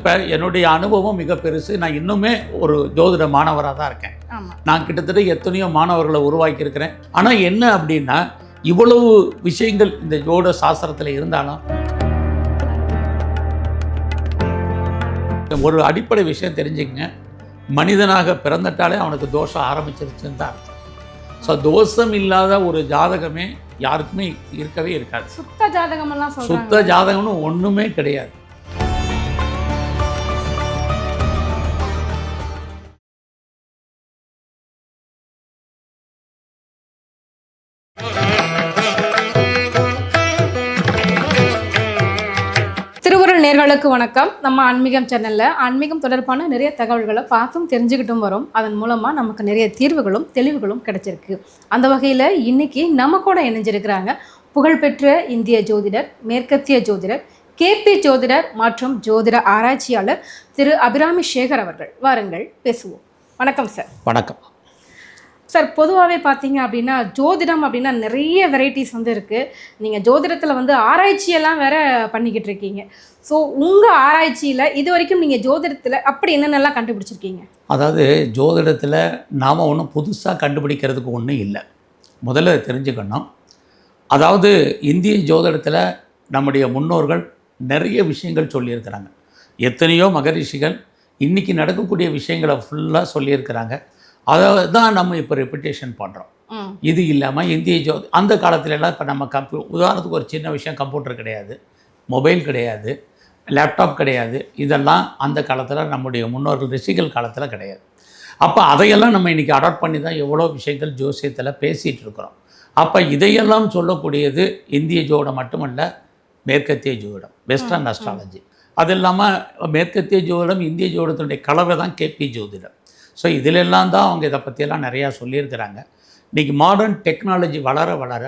இப்போ என்னுடைய அனுபவம் மிக பெருசு. நான் இன்னுமே ஒரு ஜோதிட மாணவராக தான் இருக்கேன். நான் கிட்டத்தட்ட எத்தனையோ மாணவர்களை உருவாக்கி இருக்கிறேன் ஆனால் என்ன அப்படின்னா இவ்வளவு விஷயங்கள் இந்த ஜோட சாஸ்திரத்தில் இருந்தாலும் ஒரு அடிப்படை விஷயம் தெரிஞ்சுக்கங்க. மனிதனாக பிறந்துட்டாலே அவனுக்கு தோஷம் ஆரம்பிச்சிருச்சுன்னு தான் ஸோ தோஷம் இல்லாத ஒரு ஜாதகமே யாருக்குமே இருக்கவே இருக்காது. சுத்த ஜாதகம் எல்லாம் சொல்றாங்க. சுத்த ஜாதகம்னு ஒன்றுமே கிடையாது. எல்லாருக்கும் வணக்கம். நம்ம ஆன்மீகம் சேனல்ல ஆன்மீகம் தொடர்பான நிறைய தகவல்களை பார்த்தும் தெரிஞ்சுக்கிட்டும் வரும். அதன் மூலமாக நமக்கு நிறைய தீர்வுகளும் தெளிவுகளும் கிடைச்சிருக்கு. அந்த வகையில் இன்னைக்கு நம்ம கூட இணைஞ்சிருக்கிறாங்க புகழ்பெற்ற இந்திய ஜோதிடர் மேற்கத்திய ஜோதிடர் கேபி ஜோதிடர் மற்றும் ஜோதிட ஆராய்ச்சியாளர் திரு அபிராமி சேகர் அவர்கள். வாருங்கள் பேசுவோம். வணக்கம் சார். வணக்கம். சார் பொதுவாகவே பார்த்தீங்க அப்படின்னா ஜோதிடம் அப்படின்னா நிறைய வெரைட்டிஸ் வந்து இருக்குது நீங்கள் ஜோதிடத்தில் வந்து ஆராய்ச்சியெல்லாம் வேற பண்ணிக்கிட்டு இருக்கீங்க. ஸோ உங்கள் ஆராய்ச்சியில் இது வரைக்கும் நீங்கள் ஜோதிடத்தில் அப்படி என்னென்னலாம் கண்டுபிடிச்சிருக்கீங்க? அதாவது ஜோதிடத்தில் நாம் ஒன்றும் புதுசாக கண்டுபிடிக்கிறதுக்கு ஒன்றும் இல்லை. முதல்ல தெரிஞ்சுக்கணும். அதாவது இந்திய ஜோதிடத்தில் நம்முடைய முன்னோர்கள் நிறைய விஷயங்கள் சொல்லியிருக்கிறாங்க. எத்தனையோ மகரிஷிகள் இன்றைக்கி நடக்கக்கூடிய விஷயங்களை ஃபுல்லாக சொல்லியிருக்கிறாங்க. அதை தான் நம்ம இப்போ ரெப்புடேஷன் பண்ணுறோம் இது இல்லாமல் இந்திய ஜோ அந்த காலத்துல எல்லாம் இப்போ நம்ம கம்ப்யூ உதாரணத்துக்கு ஒரு சின்ன விஷயம் கம்ப்யூட்டர் கிடையாது மொபைல் கிடையாது லேப்டாப் கிடையாது. இதெல்லாம் அந்த காலத்தில் நம்முடைய முன்னோர்கள் ரிஷிகள் காலத்தில் கிடையாது. அப்போ அதையெல்லாம் நம்ம இன்றைக்கி அடாப்ட் பண்ணி தான் எவ்வளோ விஷயங்கள் ஜோசியத்தில் பேசிகிட்டு இருக்கிறோம். அப்போ இதையெல்லாம் சொல்லக்கூடியது இந்திய ஜோடம் மட்டுமல்ல மேற்கத்திய ஜோதிடம் வெஸ்டர்ன் அஸ்ட்ராலஜி அது இல்லாமல் மேற்கத்திய ஜோதிடம் இந்திய ஜோதிடத்தினுடைய கலவை தான் கேபி ஜோதிடம். ஸோ இதிலெல்லாம் தான் அவங்க இதை பற்றியெல்லாம் நிறையா சொல்லியிருக்கிறாங்க. இன்றைக்கி மாடர்ன் டெக்னாலஜி வளர வளர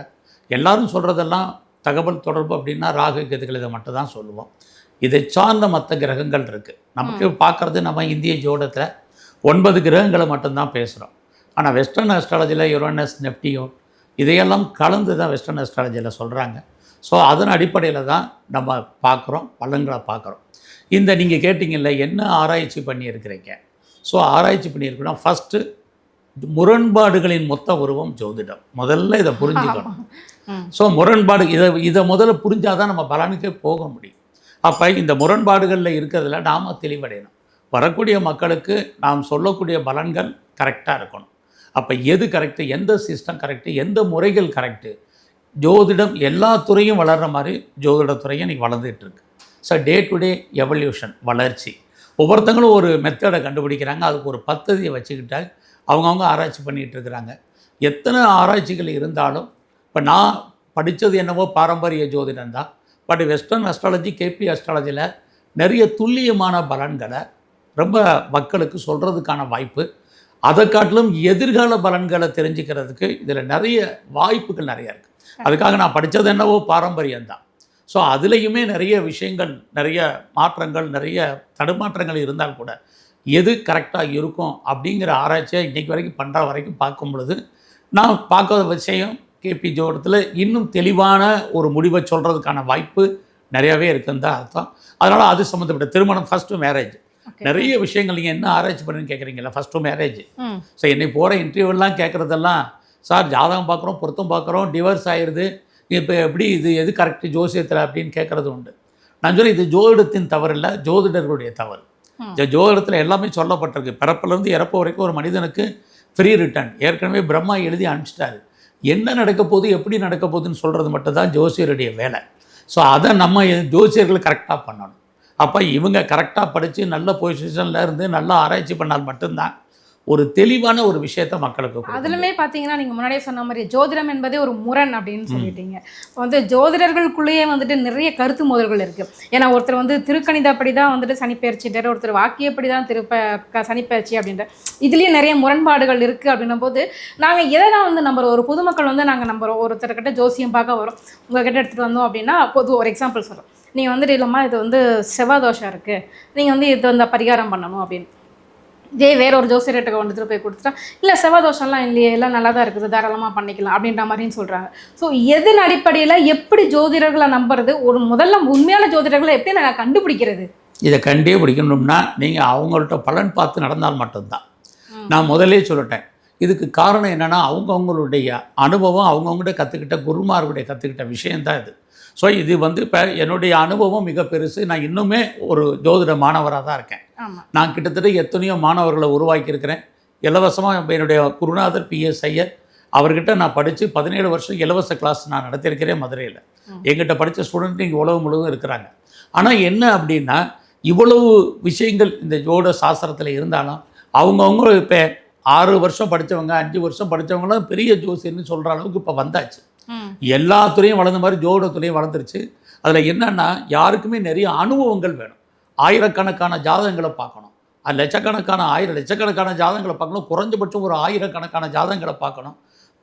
எல்லாரும் சொல்கிறதெல்லாம் தகவல் தொடர்பு அப்படின்னா ராகு கேதுகள் இதை மட்டும் தான் சொல்லுவோம். இதை சார்ந்த மற்ற கிரகங்கள் இருக்குது நமக்கு பார்க்குறது நம்ம இந்திய ஜோடத்தில் ஒன்பது கிரகங்களை மட்டும்தான் பேசுகிறோம் ஆனால் வெஸ்டர்ன் அஸ்ட்ராலஜியில் யுரனஸ் நெப்டியூன் இதையெல்லாம் கலந்து தான் வெஸ்டர்ன் அஸ்ட்ராலஜியில் சொல்கிறாங்க ஸோ அதன் அடிப்படையில் தான் நம்ம பார்க்குறோம் பலன்களை பார்க்குறோம். இந்த நீங்கள் கேட்டிங்கல்ல என்ன ஆராய்ச்சி பண்ணியிருக்கிறீங்க? ஸோ ஆராய்ச்சி பண்ணியிருக்கணும் ஃபஸ்ட்டு முரண்பாடுகளின் மொத்த உருவம் ஜோதிடம். முதல்ல இதை புரிஞ்சுக்கணும். ஸோ முரண்பாடு இதை இதை முதல்ல புரிஞ்சாதான் நம்ம பலனுக்கே போக முடியும். அப்போ இந்த முரண்பாடுகளில் இருக்கிறதுல நாம் தெளிவடையணும். வரக்கூடிய மக்களுக்கு நாம் சொல்லக்கூடிய பலன்கள் கரெக்டாக இருக்கணும். அப்போ எது கரெக்டு எந்த சிஸ்டம் கரெக்டு எந்த முறைகள் கரெக்டு ஜோதிடம் எல்லா துறையும் வளர்கிற மாதிரி ஜோதிடத்துறையும் இன்றைக்கி வளர்ந்துட்டு இருக்கு. So day to day evolution வளர்ச்சி. ஒவ்வொருத்தங்களும் ஒரு மெத்தடை கண்டுபிடிக்கிறாங்க. அதுக்கு ஒரு பத்ததியை வச்சுக்கிட்டா அவங்கவுங்க ஆராய்ச்சி பண்ணிகிட்டு இருக்கிறாங்க. எத்தனை ஆராய்ச்சிகள் இருந்தாலும் இப்போ நான் படித்தது என்னவோ பாரம்பரிய ஜோதிடம் தான். பட் வெஸ்டர்ன் அஸ்ட்ராலஜி கேபி அஸ்ட்ராலஜியில் நிறைய துல்லியமான பலன்களை ரொம்ப மக்களுக்கு சொல்கிறதுக்கான வாய்ப்பு. அதை காட்டிலும் எதிர்கால பலன்களை தெரிஞ்சுக்கிறதுக்கு இதில் நிறைய வாய்ப்புகள் நிறைய இருக்குது அதுக்காக நான் படித்தது என்னவோ பாரம்பரியம் தான். ஸோ அதுலேயுமே நிறைய விஷயங்கள் நிறைய மாற்றங்கள் நிறைய தடுமாற்றங்கள் இருந்தால் கூட எது கரெக்டாக இருக்கும் அப்படிங்கிற ஆராய்ச்சியை இன்றைக்கி வரைக்கும் பண்ணுற வரைக்கும் பார்க்கும் பொழுது நான் பார்க்காத விஷயம் கேபி ஜோடத்தில் இன்னும் தெளிவான ஒரு முடிவை சொல்கிறதுக்கான வாய்ப்பு நிறையாவே இருக்குன்னு தான் அர்த்தம். அதனால் அது சம்மந்தப்பட்ட திருமணம் ஃபஸ்ட்டு மேரேஜ். நிறைய விஷயங்கள் நீங்கள் என்ன ஆராய்ச்சி பண்ணுன்னு கேட்குறீங்களா ஃபஸ்ட்டு மேரேஜ் ஸோ என்னை போகிற இன்டர்வியூலாம் கேட்குறதெல்லாம் சார் ஜாதகம் பார்க்குறோம் பொருத்தம் பார்க்குறோம் டிவர்ஸ் ஆயிடுது இப்போ எப்படி இது எது கரெக்ட் ஜோசியத்தில் அப்படின்னு கேட்குறது உண்டு. நான் சொல்ல இது ஜோதிடத்தின் தவறு இல்லை ஜோதிடர்களுடைய தவறு. இந்த ஜோதிடத்தில் எல்லாமே சொல்லப்பட்டிருக்கு. பிறப்பிலேருந்து இறப்பு வரைக்கும் ஒரு மனிதனுக்கு ஃப்ரீ ரிட்டர்ன் ஏற்கனவே பிரம்மா எழுதி அனுப்பிச்சிட்டாரு. என்ன நடக்க போகுது எப்படி நடக்க போகுதுன்னு சொல்கிறது மட்டும்தான் ஜோசியருடைய வேலை. ஸோ அதை நம்ம ஜோசியர்கள் கரெக்டாக பண்ணணும். அப்போ இவங்க கரெக்டாக படித்து நல்ல பொசிஷனில் இருந்து நல்லா ஆராய்ச்சி பண்ணால் மட்டும்தான் ஒரு தெளிவான ஒரு விஷயத்தை மக்களுக்கு. அதுலுமே பார்த்தீங்கன்னா நீங்கள் முன்னாடியே சொன்ன மாதிரி ஜோதிடம் என்பதே ஒரு முரண் அப்படின்னு சொல்லிட்டீங்க. வந்து ஜோதிடர்களுக்குள்ளேயே வந்துட்டு நிறைய கருத்து மோதல்கள் இருக்குது ஏன்னா ஒருத்தர் வந்து திருக்கணிதப்படி தான் வந்துட்டு சனிப்பெயர்ச்சிட்டார் ஒருத்தர் வாக்கியப்படி தான் திருப்ப க சனிப்பெயர்ச்சி அப்படின்ற இதுலேயும் நிறைய முரண்பாடுகள் இருக்குது அப்படின்னும் போது நாங்கள் எதை தான் வந்து நம்புறோம்? ஒரு பொதுமக்கள் வந்து நாங்கள் நம்புறோம். ஒருத்தர்கிட்ட ஜோசியம் பார்க்க வரோம். உங்ககிட்ட எடுத்துகிட்டு வந்தோம் அப்படின்னா பொது ஒரு எக்ஸாம்பிள் சொல்கிறோம் நீங்கள் வந்துட்டு இல்லைம்மா இது வந்து செவ்வாய் தோஷம் இருக்குது நீங்கள் வந்து இது வந்து பரிகாரம் பண்ணணும் அப்படின்னு. இதே வேற ஒரு ஜோசியர்கிட்ட வந்துட்டு போய் கொடுத்துட்டா இல்லை செவ்வாய் தோஷம்லாம் இல்லையே எல்லாம் நல்லா தான் இருக்குது தாராளமாக பண்ணிக்கலாம் அப்படின்ற மாதிரின்னு சொல்கிறாங்க ஸோ எதன் அடிப்படையில் எப்படி ஜோதிடர்களை நம்புறது? ஒரு முதல்ல உண்மையான ஜோதிடர்களை எப்படி நாங்கள் கண்டுபிடிக்கிறது? இதை கண்டே பிடிக்கணும்னா நீங்கள் அவங்கள்ட்ட பலன் பார்த்து நடந்தால் மட்டும்தான். நான் முதல்லே சொல்லிட்டேன். இதுக்கு காரணம் என்னென்னா அவங்கவுங்களுடைய அனுபவம் அவங்கவுங்கள்ட்ட கற்றுக்கிட்ட குருமார்களுடைய கற்றுக்கிட்ட விஷயந்தான் இது. ஸோ இது வந்து இப்போ என்னுடைய அனுபவம் மிக பெருசு. நான் இன்னுமே ஒரு ஜோதிட மாணவராக தான் இருக்கேன். நான் கிட்டத்தட்ட எத்தனையோ மாணவர்களை உருவாக்கியிருக்கிறேன். இலவசமாக என்னுடைய குருநாதர் பி. எஸ். ஐயர் அவர்கிட்ட நான் படித்து பதினேழு வருஷம் இலவச கிளாஸ் நான் நடத்தியிருக்கிறேன் மதுரையில். எங்கிட்ட படித்த ஸ்டூடெண்ட் இங்கே உலகம் முழுவதும் இருக்கிறாங்க. ஆனால் என்ன அப்படின்னா இவ்வளவு விஷயங்கள் இந்த ஜோட சாஸ்திரத்தில் இருந்தாலும் அவங்கவுங்க இப்போ ஆறு வருஷம் படித்தவங்க அஞ்சு வருஷம் படித்தவங்களாம் பெரிய ஜோசியர்னு சொல்கிற அளவுக்கு இப்போ வந்தாச்சு. எல்லா துறையும் வளர்ந்த மாதிரி ஜோட துறையும் வளர்ந்துருச்சு. அதில் என்னன்னா யாருக்குமே நிறைய அனுபவங்கள் வேணும். ஆயிரக்கணக்கான ஜாதகங்களை பார்க்கணும். அது லட்சக்கணக்கான ஆயிரம் லட்சக்கணக்கான ஜாதகங்களை பார்க்கணும். குறைஞ்சபட்சம் ஒரு ஆயிரக்கணக்கான ஜாதகங்களை பார்க்கணும்.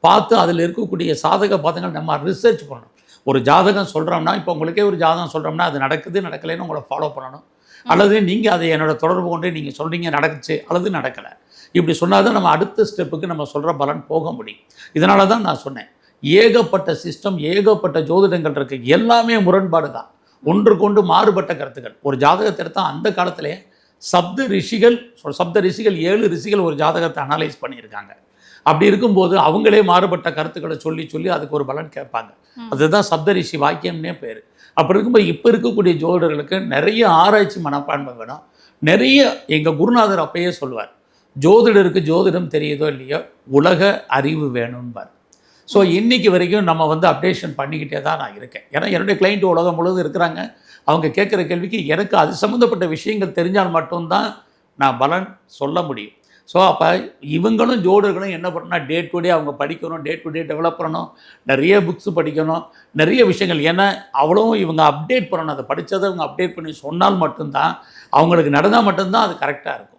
பார்த்து அதில் இருக்கக்கூடிய சாதக பாதங்கள் நம்ம ரிசர்ச் பண்ணணும். ஒரு ஜாதகம் சொல்கிறோம்னா இப்போ உங்களுக்கே ஒரு ஜாதகம் சொல்கிறோம்னா அது நடக்குது நடக்கலைன்னு உங்களை ஃபாலோ பண்ணணும். அல்லது நீங்கள் அதை என்னோட தொடர்பு கொண்டு நீங்கள் சொல்கிறீங்க நடக்குச்சு அல்லது நடக்கலை. இப்படி சொன்னால் தான் நம்ம அடுத்த ஸ்டெப்புக்கு நம்ம சொல்கிற பலன் போக முடியும். இதனால தான் நான் சொன்னேன். ஏகப்பட்ட சிஸ்டம் ஏகப்பட்ட ஜோதிடங்கள் இருக்குது எல்லாமே முரண்பாடு தான். ஒன்றுக்கொண்டு மாறுபட்ட கருத்துக்கள். ஒரு ஜாதகத்தை எடுத்தால் அந்த காலத்திலே சப்த ரிஷிகள் சப்த ரிஷிகள் ஏழு ரிஷிகள் ஒரு ஜாதகத்தை அனலைஸ் பண்ணியிருக்காங்க. அப்படி இருக்கும்போது அவங்களே மாறுபட்ட கருத்துக்களை சொல்லி சொல்லி அதுக்கு ஒரு பலன் கேட்பாங்க. அதுதான் சப்த ரிஷி வாக்கியம்னே பேர். அப்படி இருக்கும்போது இப்போ இருக்கக்கூடிய ஜோதிடர்களுக்கு நிறைய ஆராய்ச்சி மனப்பான்மை வேணும். நிறைய எங்கள் குருநாதர் அப்பயே சொல்லுவார். ஜோதிடருக்கு ஜோதிடம் தெரியுதோ இல்லையோ உலக அறிவு வேணும்பார். ஸோ இன்னைக்கு வரைக்கும் நம்ம வந்து அப்டேஷன் பண்ணிக்கிட்டே தான் நான் இருக்கேன். ஏன்னா என்னுடைய கிளைண்ட் உலகம் முழுவதும் இருக்கிறாங்க. அவங்க கேட்குற கேள்விக்கு எனக்கு அது சம்மந்தப்பட்ட விஷயங்கள் தெரிஞ்சால் மட்டும்தான் நான் பலன் சொல்ல முடியும். ஸோ அப்போ இவங்களும் ஜோடர்களும் என்ன பண்ணணும்னா டே டு டே அவங்க படிக்கணும் டே டு டே டெவலப் பண்ணணும். நிறைய புக்ஸ் படிக்கணும். நிறைய விஷயங்கள். ஏன்னா அவ்வளவும் இவங்க அப்டேட் பண்ணணும். அதை படித்ததை அவங்க அப்டேட் பண்ணி சொன்னால் மட்டும்தான் அவங்களுக்கு நடந்தால் மட்டும்தான் அது கரெக்டாக இருக்கும்.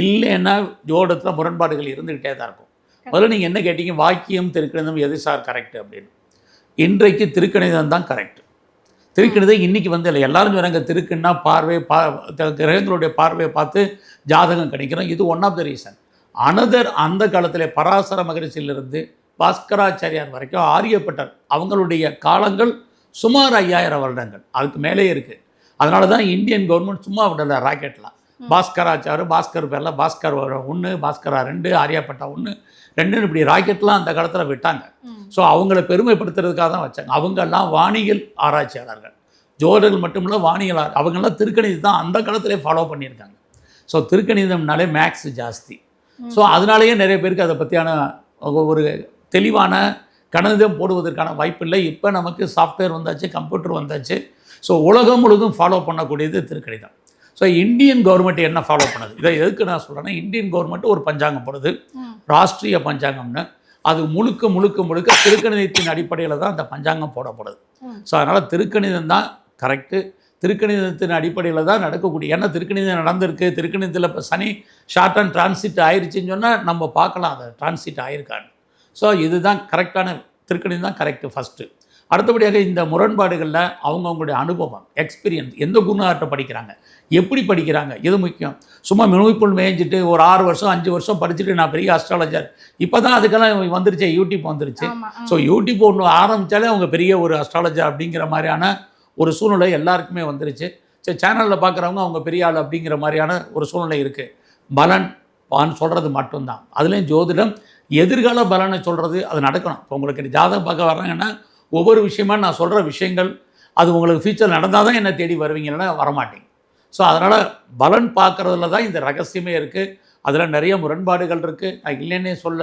இல்லைன்னா ஜோடத்தில் முரண்பாடுகள் இருந்துக்கிட்டே தான் இருக்கும். முதல்ல நீங்கள் என்ன கேட்டீங்க? வாக்கியம் திருக்கணிதம் எது சார் கரெக்ட் அப்படின்னு. இன்றைக்கு திருக்கணிதம் தான் கரெக்ட் திருக்கணிதம் இன்னைக்கு வந்து இல்லை. எல்லாரும் சொன்னாங்க திருக்குன்னா பார்வை பா த- கிரகங்களுடைய பார்வையை பார்த்து ஜாதகம் கிடைக்கிறோம் இது one of the reason another அந்த காலத்தில் பராசர மகரிஷியிலிருந்து பாஸ்கராச்சாரியார் வரைக்கும் ஆரியப்பட்டர். அவங்களுடைய காலங்கள் சுமார் ஐயாயிரம் வருடங்கள். அதுக்கு மேலே இருக்குது அதனால தான் இந்தியன் கவர்மெண்ட் சும்மா விடலை ராக்கெட்லாம் பாஸ்கராச்சார் பாஸ்கர் பேரில் பாஸ்கர் ஒன்று பாஸ்கரா ரெண்டு ஆரியாப்பட்டா ஒன்று ரெண்டுன்னு இப்படி ராக்கெட்லாம் அந்த காலத்தில் விட்டாங்க. ஸோ அவங்கள பெருமைப்படுத்துறதுக்காக தான் வச்சாங்க. அவங்கெல்லாம் வானியல் ஆராய்ச்சியாளர்கள். ஜோதிடர்கள் மட்டும் இல்லை வானியல் அவங்கெல்லாம் திருக்கணிதம் தான் அந்த காலத்திலே ஃபாலோ பண்ணியிருக்காங்க. ஸோ திருக்கணிதம்னாலே மேக்ஸ் ஜாஸ்தி. ஸோ அதனாலேயே நிறைய பேருக்கு அதை பற்றியான ஒரு தெளிவான கணிதம் போடுவதற்கான வாய்ப்பு இல்லை இப்போ நமக்கு சாஃப்ட்வேர் வந்தாச்சு கம்ப்யூட்டர் வந்தாச்சு. ஸோ உலகம் முழுதும் ஃபாலோ பண்ணக்கூடியது திருக்கணிதம். ஸோ இந்தியன் கவர்மெண்ட் என்ன ஃபாலோ பண்ணுது? இதை எதுக்கு நான் சொல்கிறேன்னா இந்தியன் கவர்மெண்ட் ஒரு பஞ்சாங்கம் போடுது. ராஷ்ட்ரிய பஞ்சாங்கம்னு. அது முழுக்க முழுக்க முழுக்க திருக்கணிதத்தின் அடிப்படையில் தான் அந்த பஞ்சாங்கம் போடப்படுது. ஸோ அதனால் திருக்கணிதம் தான் கரெக்டு திருக்கணிதத்தின் அடிப்படையில் தான் நடக்கக்கூடிய ஏன்னா திருக்கணிதம் நடந்திருக்கு. திருக்கணிதத்தில் இப்போ சனி ஷார்ட் அண்ட் டிரான்சிட் ஆயிருச்சுன்னு சொன்னால் நம்ம பார்க்கலாம் அதை டிரான்சிட் ஆயிருக்கான்னு. ஸோ இதுதான் கரெக்டான திருக்கணிதம் தான் கரெக்டு ஃபஸ்ட்டு அடுத்தபடியாக இந்த முரண்பாடுகளில் அவங்கவுங்களுடைய அனுபவம் எக்ஸ்பீரியன்ஸ் எந்த குருநார்கிட்ட படிக்கிறாங்க எப்படி படிக்கிறாங்க இது முக்கியம்? சும்மா மினுவிப்புள் மேய்ஞ்சிட்டு ஒரு ஆறு வருஷம் அஞ்சு வருஷம் படிச்சுட்டு நான் பெரிய அஸ்ட்ராலஜர் இப்போ தான் அதுக்கெல்லாம் வந்துருச்சு யூடியூப் வந்துருச்சு. ஸோ யூடியூப் ஒன்று ஆரம்பித்தாலே அவங்க பெரிய ஒரு அஸ்ட்ராலஜர் அப்படிங்கிற மாதிரியான ஒரு சூழ்நிலை எல்லாருக்குமே வந்துருச்சு. சரி சேனலில் பார்க்குறவங்க அவங்க பெரிய ஆள் அப்படிங்கிற மாதிரியான ஒரு சூழ்நிலை இருக்குது பலன் பான் சொல்கிறது மட்டும்தான். அதுலேயும் ஜோதிடம் எதிர்கால பலனை சொல்கிறது அது நடக்கணும். இப்போ உங்களுக்கு ஜாதகம் பார்க்க வர்றாங்கன்னா ஒவ்வொரு விஷயமா நான் சொல்கிற விஷயங்கள் அது உங்களுக்கு ஃபியூச்சர் நடந்தால் தான் என்னை தேடி வருவீங்க இல்லைன்னா வரமாட்டீங்க ஸோ அதனால் பலன் பார்க்குறதுல தான் இந்த ரகசியமே இருக்குது அதில் நிறைய முரண்பாடுகள் இருக்குது நான் இல்லைன்னே சொல்ல.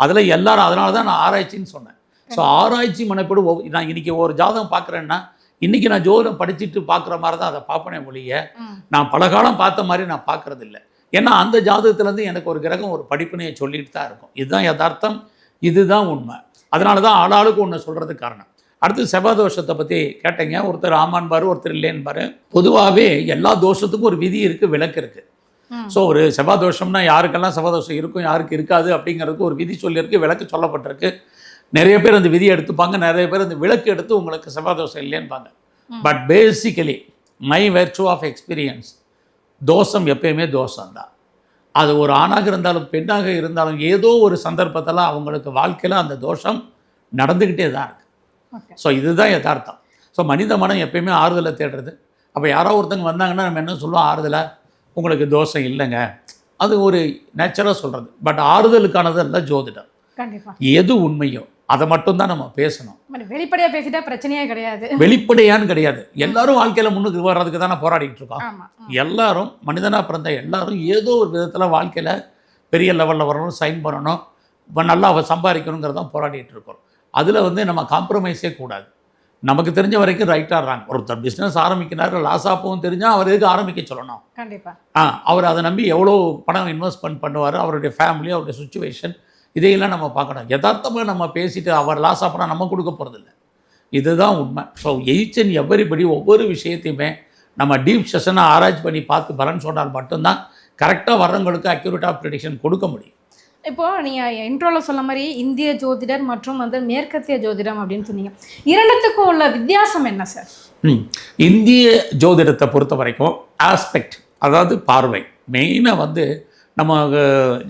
அதில் எல்லாரும் அதனால தான் நான் ஆராய்ச்சின்னு சொன்னேன். ஸோ ஆராய்ச்சி மனப்படு ஒவ்வொ- நான் இன்றைக்கி ஒரு ஜாதகம் பார்க்குறேன்னா இன்றைக்கி நான் ஜோதிடம் படிச்சுட்டு பார்க்குற மாதிரி தான் அதை பார்ப்பனே ஒழிய ம். நான் பல காலம் பார்த்த மாதிரி நான் பார்க்கறது இல்ல ஏன்னா அந்த ஜாதகத்துலேருந்து எனக்கு ஒரு கிரகம் ஒரு படிப்பினையை சொல்லிட்டு தான் இருக்கும். இதுதான் யதார்த்தம். இதுதான் உண்மை. அதனால தான் ஆளாளுக்கு ஒன்று சொல்கிறதுக்கு காரணம். அடுத்து செவ்வாய் தோஷத்தை பற்றி கேட்டீங்க. ஒருத்தர் ஆமான்பாரு ஒருத்தர் இல்லைன்பாரு. பொதுவாகவே எல்லா தோஷத்துக்கும் ஒரு விதி இருக்குது விளக்கு இருக்குது. ஸோ ஒரு செவ்வாய் தோஷம்னா யாருக்கெல்லாம் செவ்வாய் தோஷம் இருக்கும் யாருக்கு இருக்காது அப்படிங்கிறதுக்கு ஒரு விதி சொல்லியிருக்கு விளக்கு சொல்லப்பட்டிருக்கு. நிறைய பேர் அந்த விதியை எடுத்துப்பாங்க நிறைய பேர் அந்த விளக்கு எடுத்து உங்களுக்கு செவ்வாய் தோஷம் இல்லைன்பாங்க. But basically my virtue of experience தோஷம் எப்பயுமே தோஷம்தான். அது ஒரு ஆணாக இருந்தாலும் பெண்ணாக இருந்தாலும் ஏதோ ஒரு சந்தர்ப்பத்தில் அவங்களுக்கு வாழ்க்கையில் அந்த தோஷம் நடந்துக்கிட்டே தான் இருக்கு. ஓகே. ஸோ இதுதான் யதார்த்தம். ஸோ மனித மனம் எப்பயுமே ஆறுதலை தேடுறது. அப்போ யாரோ ஒருத்தங்க வந்தாங்கன்னா நம்ம என்ன சொல்லுவோம்? ஆறுதலா? உங்களுக்கு தோஷம் இல்லைங்க. அது ஒரு நேச்சராக சொல்கிறது பட் ஆறுதலுக்கானது அல்ல ஜோதிடம். எது உண்மையோ அதை மட்டும்தான் நம்ம பேசணும். மாதிரி வெளிப்படையா பேசிட்டா பிரச்சனையே கிடையாது. வெளிப்படையான்னு கிடையாது. எல்லாரும் வாழ்க்கையில் முன்னுக்கு வர்றதுக்கு தானே போராடிட்டு இருக்கோம். எல்லாரும் மனிதனாக பிறந்த எல்லாரும் ஏதோ ஒரு விதத்தில் வாழ்க்கையில் பெரிய லெவலில் வரணும் சைன் பண்ணணும் இப்போ நல்லா அவ சம்பாதிக்கணுங்கிறத போராடிட்டு இருக்கோம். அதில் வந்து நம்ம காம்ப்ரமைஸே கூடாது. நமக்கு தெரிஞ்ச வரைக்கும் ரைட்டாக இருக்காங்க ஒருத்தர் பிஸ்னஸ் ஆரம்பிக்கிறாரு லாஸ் ஆகவும் தெரிஞ்சால் அவர் எதுக்கு ஆரம்பிக்க சொல்லணும்? கண்டிப்பா. ஆ அவர் அதை நம்பி எவ்வளோ பணம் இன்வெஸ்ட்மெண்ட் பண்ணுவார் அவருடைய ஃபேமிலி அவருடைய சுச்சுவேஷன் இதையெல்லாம் நம்ம பார்க்கணும். யதார்த்தமாக நம்ம பேசிட்டு அவர் லாஸ் ஆப்பனா நம்ம கொடுக்க போகிறதில்ல இதுதான் உண்மை. ஸோ எயிச் அண்ட் ஒவ்வொரு விஷயத்தையுமே நம்ம டீப் செஷனாக ஆராய்ச்சி பண்ணி பார்த்து பலன் சொன்னால் மட்டும்தான் கரெக்டாக வர்றவங்களுக்கு அக்யூரேட்டாக ப்ரிடிக்ஷன் கொடுக்க முடியும். இப்போ நீங்க இன்ட்ரோல சொன்ன மாதிரி இந்திய ஜோதிடர் மற்றும் வந்து மேற்கத்திய ஜோதிடம் அப்படின்னு சொன்னீங்க. இரண்டுத்துக்கும் உள்ள வித்தியாசம் என்ன சார். இந்திய ஜோதிடத்தை பொறுத்த வரைக்கும் ஆஸ்பெக்ட் அதாவது பார்வை மெயினாக வந்து நம்ம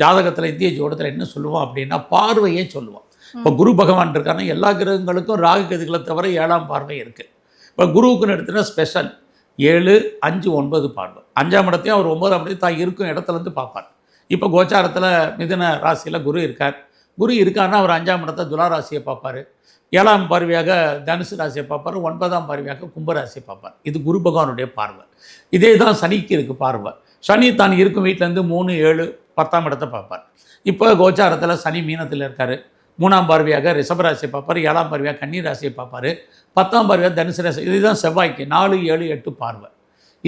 ஜாதகத்தில் இந்திய ஜோடத்தில் என்ன சொல்லுவோம் அப்படின்னா பார்வையே சொல்லுவோம் இப்போ குரு பகவான் இருக்காருன்னா எல்லா கிரகங்களுக்கும் ராகு கதிகளை தவிர ஏழாம் பார்வை இருக்குது இப்போ குருவுக்குன்னு எடுத்துனா ஸ்பெஷல் ஏழு அஞ்சு ஒன்பது பார்வை. அஞ்சாம் இடத்தையும் அவர் ஒன்பதாம் இடத்தையும் தான் இருக்கும் இடத்துலேருந்து பார்ப்பார். இப்போ கோச்சாரத்தில் மிதுன ராசியில் குரு இருக்கார். குரு இருக்காருன்னா அவர் அஞ்சாம் இடத்த துலா ராசியை பார்ப்பார். ஏழாம் பார்வையாக தனுசு ராசியை பார்ப்பார். ஒன்பதாம் பார்வையாக கும்பராசியை பார்ப்பார். இது குரு பகவானுடைய பார்வை. இதே தான் சனிக்கு இருக்குது பார்வை. சனி தான் இருக்கும் வீட்டிலேருந்து மூணு ஏழு பத்தாம் இடத்தை பார்ப்பார். இப்போ கோச்சாரத்தில் சனி மீனத்தில் இருக்கார். மூணாம் பார்வையாக ரிஷபராசியை பார்ப்பார். ஏழாம் பார்வையாக கன்னி ராசியை பார்ப்பார். பத்தாம் பார்வையாக தனுசு ராசி. இதுதான் செவ்வாய்க்கு. நாலு ஏழு எட்டு பார்வை.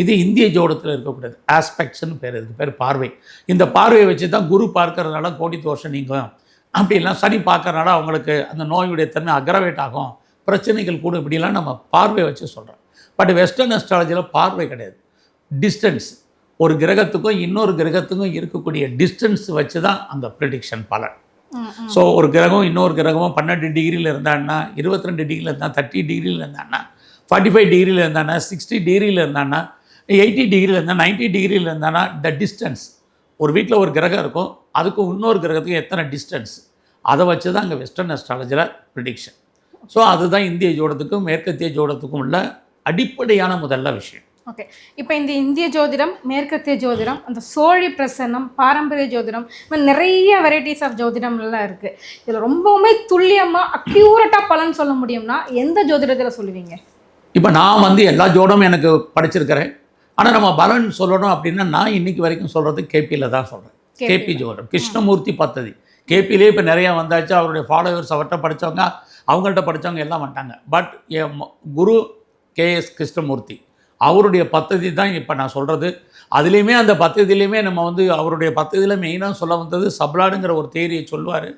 இது இந்திய ஜோடத்தில் இருக்கக்கூடியது ஆஸ்பெக்ட்ஸ்னு பேர். இதுக்கு பேர் பார்வை. இந்த பார்வையை வச்சு தான் குரு பார்க்கறதுனால கோடி தோஷம் நீங்கள் அப்படிலாம் சனி பார்க்கறனால அவங்களுக்கு அந்த நோயுடைய தன்மை அக்ரவேட் ஆகும். பிரச்சனைகள் கூட இப்படிலாம் நம்ம பார்வை வச்சு சொல்கிறோம் பட் வெஸ்டர்ன் அஸ்ட்ராலஜியில் பார்வை கிடையாது. டிஸ்டன்ஸ் ஒரு கிரகத்துக்கும் இன்னொரு கிரகத்துக்கும் இருக்கக்கூடிய டிஸ்டன்ஸ் வச்சு தான் அந்த ப்ரிடிக்ஷன் பலன். ஸோ ஒரு கிரகம் இன்னொரு கிரகமும் பன்னெண்டு டிகிரியில் இருந்தான்னா இருபத்தி ரெண்டு டிகிரியில் இருந்தால் தேர்ட்டி டிகிரியில் இருந்தான்னா ஃபார்ட்டி ஃபைவ் டிகிரியில் இருந்தானா சிக்ஸ்டி டிகிரியில் இருந்தானா எயிட்டி டிகிரியில் இருந்தால் நைன்ட்டி டிகிரியில் இருந்தானா த டிஸ்டன்ஸ் ஒரு வீட்டில் ஒரு கிரகம் இருக்கும் அதுக்கும் இன்னொரு கிரகத்துக்கும் எத்தனை டிஸ்டன்ஸ் அதை வச்சு தான் அங்கே வெஸ்டர்ன் அஸ்ட்ராலஜியில் ப்ரிடிக்ஷன் ஸோ அதுதான் இந்திய ஜோடத்துக்கும் மேற்கத்திய ஜோடத்துக்கும் உள்ள அடிப்படையான முதல்ல விஷயம். ஓகே இப்போ இந்த இந்திய ஜோதிடம் மேற்கத்திய ஜோதிடம் அந்த சோழி பிரசன்னம் பாரம்பரிய ஜோதிடம் இந்த நிறைய வெரைட்டிஸ் ஆஃப் ஜோதிடம்லாம் இருக்குது இதில் ரொம்பவுமே துல்லியமாக அக்யூரட்டாக பலன் சொல்ல முடியும்னா எந்த ஜோதிடத்தில் சொல்லுவீங்க? இப்போ நான் வந்து எல்லா ஜோடமும் எனக்கு படிச்சிருக்கிறேன். ஆனால் நம்ம பலன் சொல்லணும் அப்படின்னா நான் இன்னைக்கு வரைக்கும் சொல்கிறது கேபியில் தான் சொல்கிறேன் கேபி ஜோடம் கிருஷ்ணமூர்த்தி பத்ததி. கேபிலே இப்போ நிறையா வந்தாச்சு. அவருடைய ஃபாலோவர்ஸ் அவர்கிட்ட படித்தவங்க அவங்கள்ட்ட படித்தவங்க எல்லாம் வந்துட்டாங்க. பட் என் குரு கேஎஸ் கிருஷ்ணமூர்த்தி. அவருடைய பத்ததி தான் இப்போ நான் சொல்கிறது அதுலேயுமே அந்த பத்ததிலையுமே நம்ம வந்து அவருடைய பத்ததியில் மெயினாக சொல்ல வந்தது சப்ளாடுங்கிற ஒரு தேரியை சொல்லுவார்.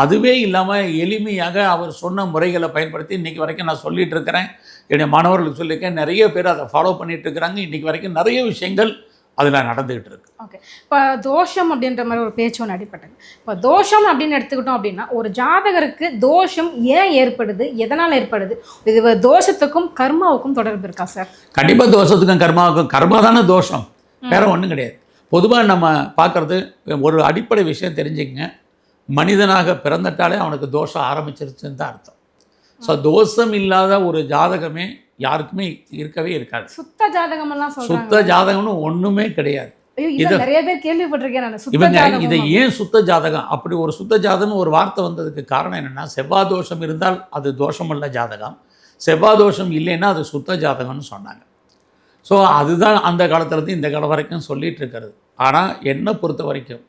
அதுவே இல்லாமல் எளிமையாக அவர் சொன்ன முறைகளை பயன்படுத்தி இன்றைக்கி வரைக்கும் நான் சொல்லிகிட்டு இருக்கிறேன். என்னுடைய மாணவர்களுக்கு சொல்லியிருக்கேன். நிறைய பேர் அதை ஃபாலோ பண்ணிகிட்ருக்குறாங்க இருக்கிறாங்க. இன்றைக்கி வரைக்கும் நிறைய விஷயங்கள் அதில் நடந்துகிட்டு இருக்கு ஓகே இப்போ தோஷம் அப்படின்ற மாதிரி ஒரு பேச்சு ஒன்று அடிப்பட்டது இப்போ தோஷம் அப்படின்னு எடுத்துக்கிட்டோம் அப்படின்னா ஒரு ஜாதகருக்கு தோஷம் ஏன் ஏற்படுது? எதனால் ஏற்படுது? இது தோஷத்துக்கும் கர்மாவுக்கும் தொடர்பு இருக்கா சார் கண்டிப்பாக தோஷத்துக்கும் கர்மாவுக்கும் கர்மா தானே தோஷம். வேற ஒன்றும் கிடையாது. பொதுவாக நம்ம பார்க்குறது ஒரு அடிப்படை விஷயம் தெரிஞ்சுக்கங்க. மனிதனாக பிறந்துட்டாலே அவனுக்கு தோஷம் ஆரம்பிச்சிருச்சுன்னு தான் அர்த்தம். ஸோ தோஷம் இல்லாத ஒரு ஜாதகமே யாருக்குமே இருக்கவே இருக்காது. சுத்த ஜாதகம் எல்லாம் சொல்றாங்க. சுத்த ஜாதகம்னு ஒன்றுமே கிடையாது. நிறைய பேர் கேள்விப்பட்டிருக்கேன் நான். சுத்த இவங்க ஜாதகம் இதை ஏன் சுத்த ஜாதகம்? அப்படி ஒரு சுத்த ஜாதகம்னு ஒரு வார்த்தை வந்ததுக்கு காரணம் என்னென்னா செவ்வாய் தோஷம் இருந்தால் அது தோஷமுள்ள ஜாதகம். செவ்வாய் தோஷம் இல்லைன்னா அது சுத்த ஜாதகம்னு சொன்னாங்க. ஸோ அதுதான் அந்த காலத்துலேருந்து இந்த காலம் வரைக்கும் சொல்லிட்டு இருக்கிறது. ஆனால் என்னை பொறுத்த வரைக்கும்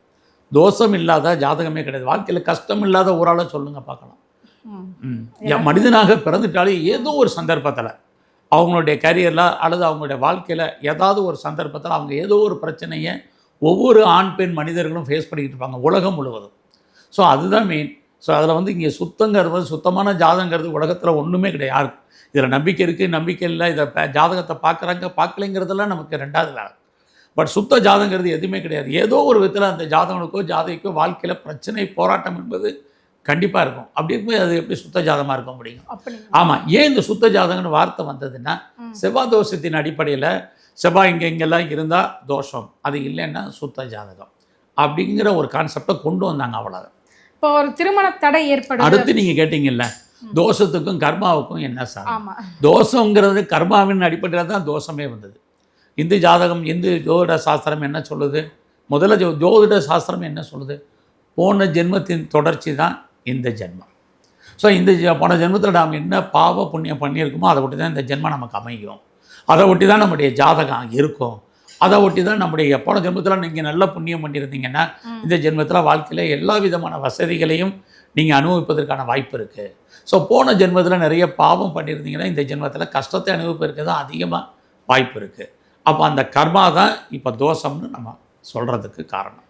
தோஷம் இல்லாத ஜாதகமே கிடையாது. வாழ்க்கையில் கஷ்டம் இல்லாத ஒரு ஆளை சொல்லுங்க பார்க்கலாம். மனிதனாக பிறந்துட்டாலே ஏதோ ஒரு சந்தர்ப்பத்தில் அவங்களுடைய கரியரில் அல்லது அவங்களுடைய வாழ்க்கையில் ஏதாவது ஒரு சந்தர்ப்பத்தில் அவங்க ஏதோ ஒரு பிரச்சனையை ஒவ்வொரு ஆண் பெண் மனிதர்களும் ஃபேஸ் பண்ணிக்கிட்டு இருப்பாங்க உலகம் முழுவதும். ஸோ அதுதான் மெயின் ஸோ அதில் வந்து இங்கே சுத்தங்கிறது சுத்தமான ஜாதகங்கிறது உலகத்தில் ஒன்றுமே கிடையாது. யாருக்கு? இதில் நம்பிக்கை இருக்குது நம்பிக்கை இல்லை இதை ப- ஜாதகத்தை பார்க்குறாங்க பார்க்கலைங்கிறதெல்லாம் நமக்கு ரெண்டாவது வேலை. பட் சுத்த ஜாதகங்கிறது எதுவுமே கிடையாது. ஏதோ ஒரு விதத்தில் அந்த ஜாதகனுக்கோ ஜாதகிக்கோ வாழ்க்கையில் பிரச்சனை போராட்டம் என்பது கண்டிப்பாக இருக்கும். அப்படி இருக்கும்போது அது எப்படி சுத்த ஜாதகமாக இருக்க முடியும் அப்படி ஆமாம் ஏன் இந்த சுத்த ஜாதகம்னு வார்த்தை வந்ததுன்னா. செவ்வாய் தோஷத்தின் அடிப்படையில் செவ்வாய் இங்கே இங்கெல்லாம் இருந்தால் தோஷம். அது இல்லைன்னா சுத்த ஜாதகம். அப்படிங்கிற ஒரு கான்செப்டை கொண்டு வந்தாங்க அவ்வளோதான் இப்போ ஒரு திருமண தடை ஏற்படுது. அடுத்து நீங்கள் கேட்டிங்கல்ல தோஷத்துக்கும் கர்மாவுக்கும் என்ன சார்? தோஷங்கிறது கர்மாவின் அடிப்படையில் தான் தோஷமே வந்தது. இந்து ஜாதகம் இந்து ஜோதிட சாஸ்திரம் என்ன சொல்லுது? முதல்ல ஜோ ஜோதிட சாஸ்திரம் என்ன சொல்லுது? போன ஜென்மத்தின் தொடர்ச்சி தான் இந்த ஜென்மம். ஸோ இந்த ஜெ- போன ஜென்மத்தில் நாம் என்ன பாவ புண்ணியம் பண்ணியிருக்கோமோ அதை ஒட்டி தான் இந்த ஜென்மம் நமக்கு அமையும். அதை ஒட்டி தான் நம்முடைய ஜாதகம் இருக்கும். அதை ஒட்டி தான் நம்முடைய போன ஜென்மத்தில் நீங்கள் நல்ல புண்ணியம் பண்ணியிருந்தீங்கன்னா. இந்த ஜென்மத்தில் வாழ்க்கையில் எல்லா விதமான வசதிகளையும் நீங்கள் அனுபவிப்பதற்கான வாய்ப்பு இருக்குது ஸோ போன ஜென்மத்தில் நிறைய பாவம் பண்ணியிருந்தீங்கன்னா இந்த ஜென்மத்தில் கஷ்டத்தை அனுபவிப்பதற்கு தான் அதிகமாக வாய்ப்பு இருக்குது அப்போ அந்த கர்மா தான் இப்போ தோஷம்னு நம்ம சொல்கிறதுக்கு காரணம்.